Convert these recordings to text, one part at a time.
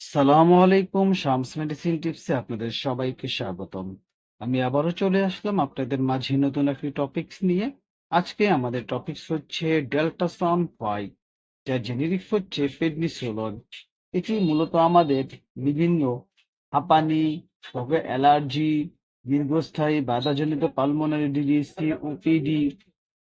সালামু আলাইকুম, শামস মেডিসিন টিপসে আপনাদের সবাইকে স্বাগতম। আমি আবারও চলে আসলাম আপনাদের মাঝে নতুন একটি টপিকস নিয়ে। আজকে আমাদের টপিকস হচ্ছে ডেল্টাসন ফাইভ যার জেনেরিক্স হচ্ছে পেডনিসোলন। এটি মূলত আমাদের বিভিন্ন হাঁপানি ত্বকে অ্যালার্জি, দীর্ঘস্থায়ী বাধাজনিত পালমোনারি ডিজিজ সিওপিডি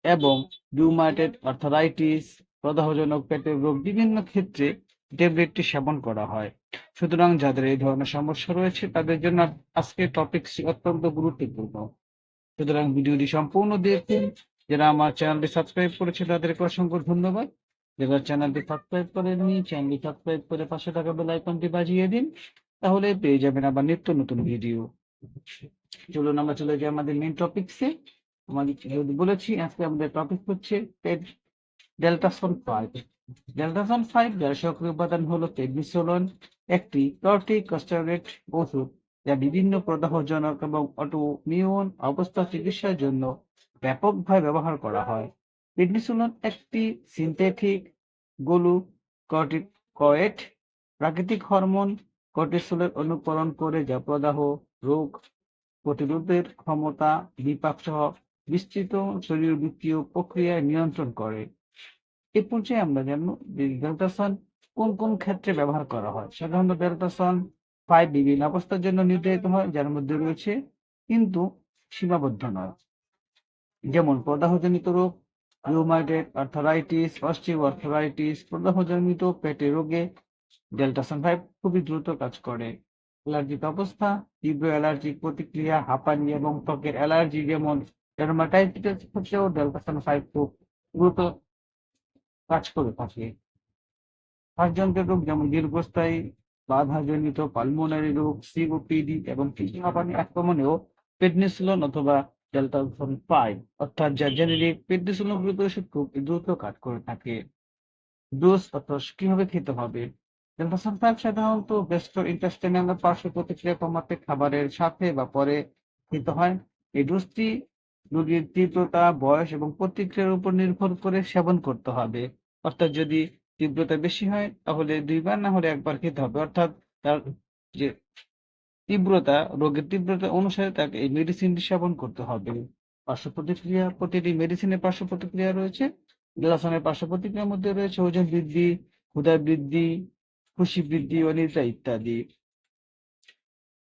এবং রিউমাটেড আর্থারাইটিস প্রদাহজনক পেটের রোগ বিভিন্ন ক্ষেত্রে ট্যাবলেটটি সেবন করা হয়। সুতরাং যাদের এই ধরনের সমস্যা রয়েছে, তাদের জন্য আজকের টপিকটি অত্যন্ত গুরুত্বপূর্ণ। সুতরাং ভিডিওটি সম্পূর্ণ দেখুন। যারা আমার চ্যানেলটি সাবস্ক্রাইব করেছে তাদেরকে অসংখ্য ধন্যবাদ। যারা চ্যানেলটি সাবস্ক্রাইব করেননি, চ্যানেলটি সাবস্ক্রাইব করে পাশে থাকা বেল আইকনটি বাজিয়ে দিন। তাহলে পেয়ে যাবেন আবার নিত্য নতুন ভিডিও। চলুন আমরা চলে যাই আমাদের মেন টপিকসে আমাদের বলেছি, আজকে আমাদের টপিক হচ্ছে ডেল্টাসন ফাইভ ডেল্টাসন ফাইভ যার সক্রিয় উপাদান হলো পেডনিসোলন একটি কর্টিকস্টেরয়েড ওষুধ যা বিভিন্ন প্রদাহজনক এবং অটোমিউন অবস্থা চিকিৎসার জন্য ব্যাপকভাবে ব্যবহার করা হয়। পেডনিসোলন একটি সিনথেটিক গ্লুকর্টিকয়েড প্রাকৃতিক হরমোন কর্টিসোলের অনুকরণ করে যা প্রদাহ, রোগ প্রতিরোধের ক্ষমতা বিপাক সহ বিস্তৃত শরীরবৃত্তীয় প্রক্রিয়া নিয়ন্ত্রণ করে। এ পর্যায়ে আমরা জানব ডেল্টাসন কোন কোন ক্ষেত্রে ব্যবহার করা হয়। সাধারণত ডেল্টাসন ফাইভ বিভিন্ন অবস্থার জন্য নির্ধারিত হয়, যার মধ্যে রয়েছে কিন্তু সীমাবদ্ধ নয়। যেমন প্রদাহজনিত রোগ রিউমাটেড আর্থারাইটিস অস্টিও আর্থারাইটিস প্রদাহজনিত পেটে রোগে ডেল্টাসন ফাইভ খুবই দ্রুত কাজ করে। অ্যালার্জিক অবস্থা, তীব্র অ্যালার্জিক প্রতিক্রিয়া, হাঁপানি এবং ত্বকের অ্যালার্জি যেমন ডার্মাটাইটিস ক্ষেত্রেও ডেল্টাসন ফাইভ খুব দ্রুত কাজ করে থাকে। শ্বাসযন্ত্রের রোগ যেমন দীর্ঘস্থায়ী, বাধাজনিত পালমোনারি রোগ সিওপিডি এবং কিডনি আক্রমণেও পেডনিসিলন অথবা ডেল্টাসন ফাইভ অর্থাৎ যা জেনেরিক পেডনিসিলন গ্রুপ ওষুধ খুব দ্রুত কাজ করে থাকে। ডোজ অর্থাৎ কীভাবে খেতে হবে? ডেল্টাসন ফাইভ সাধারণত গ্যাস্ট্রো ইন্টেস্টাইনাল পার্শ্ব প্রতিক্রিয়া কমাতে খাবারের সাথে বা পরে খেতে হয়। এই ডোজটি রোগীর তীব্রতা, বয়স এবং প্রতিক্রিয়ার উপর নির্ভর করে সেবন করতে হবে। অর্থাৎ যদি তীব্রতা বেশি হয়, তাহলে দুইবার না হলে একবার খেতে হবে। অর্থাৎ তার যে তীব্রতা, রোগের তীব্রতা অনুসারে তাকে এই মেডিসিনটি সেবন করতে হবে। পার্শ্ব প্রতিক্রিয়া প্রতিটি মেডিসিনের পার্শ্ব প্রতিক্রিয়া রয়েছে গ্লাসনের পার্শ্ব প্রতিক্রিয়ার মধ্যে রয়েছে ওজন বৃদ্ধি, ক্ষুধা বৃদ্ধি, খুশি বৃদ্ধি, অনিদ্রা ইত্যাদি।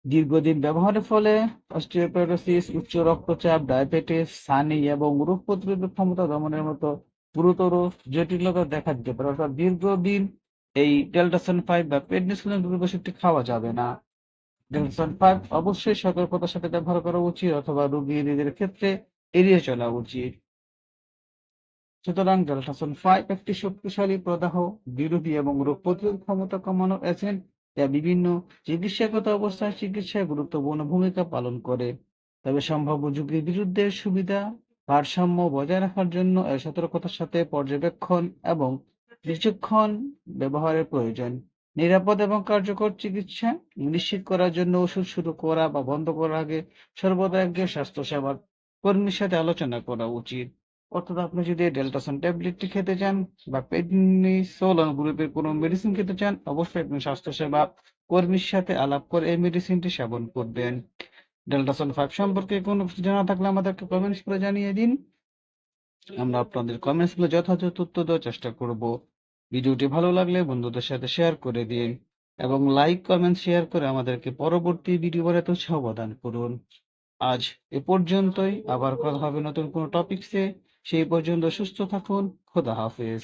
দীর্ঘদিন ব্যবহারের ফলে অস্টিওপোরোসিস, উচ্চ রক্তচাপ, ডায়াবেটিস, সানি এবং রোগ প্রতিরোধ ক্ষমতা দমনের মতো গুরুতর জটিলতা দেখা দিতে পারে, অর্থাৎ দীর্ঘদিন এই ডেল্টাসন ফাইভ বা পেডনিসিলিন ওষুধটি খাওয়া যাবে না। ডেল্টাসন ফাইভ অবশ্যই সতর্কতার সাথে ব্যবহার করা উচিত অথবা রোগী নিজের ক্ষেত্রে এড়িয়ে চলা উচিত। সুতরাং ডেল্টাসন ফাইভ একটি শক্তিশালী প্রদাহ, বিরোধী এবং রোগ প্রতিরোধ ক্ষমতা কমানোর এজেন্ট যা বিভিন্ন চিকিৎসাগত অবস্থায় চিকিৎসায় গুরুত্বপূর্ণ ভূমিকা পালন করে। তবে সম্ভাব্য ঝুঁকির বিরুদ্ধে সুবিধা ভারসাম্য বজায় রাখার জন্য এর সতর্কতার সাথে পর্যবেক্ষণ এবং বিচক্ষণ ব্যবহারের প্রয়োজন। নিরাপদ এবং কার্যকর চিকিৎসা নিশ্চিত করার জন্য ওষুধ শুরু করা বা বন্ধ করার আগে সর্বদা একজন স্বাস্থ্যসেবার কর্মীর সাথে আলোচনা করা উচিত। অর্থাৎ আপনি যদি ডেল্টাসন ট্যাবলেটটি খেতে চান বা পেডনিসোলন গ্রুপের কোনো মেডিসিন খেতে চান, অবশ্যই আপনি স্বাস্থ্যসেবা কর্মীর সাথে আলাপ করে এই মেডিসিনটি সেবন করবেন। ডেল্টাসন ফাইভ সম্পর্কে কোনো কিছু জানা থাকলে আমাদেরকে কমেন্টস করে জানিয়ে দিন। আমরা আপনাদের কমেন্টসগুলো যথাযথ উত্তর দেওয়ার চেষ্টা করব। ভিডিওটি ভালো লাগলে বন্ধুদের সাথে শেয়ার করে দিন এবং লাইক কমেন্ট শেয়ার করে আমাদেরকে পরবর্তী ভিডিও বানাতে উৎসাহ প্রদান করুন। আজ এ পর্যন্তই। আবার কথা হবে নতুন কোনো টপিকসে সেই পর্যন্ত সুস্থ থাকুন। খোদা হাফেজ।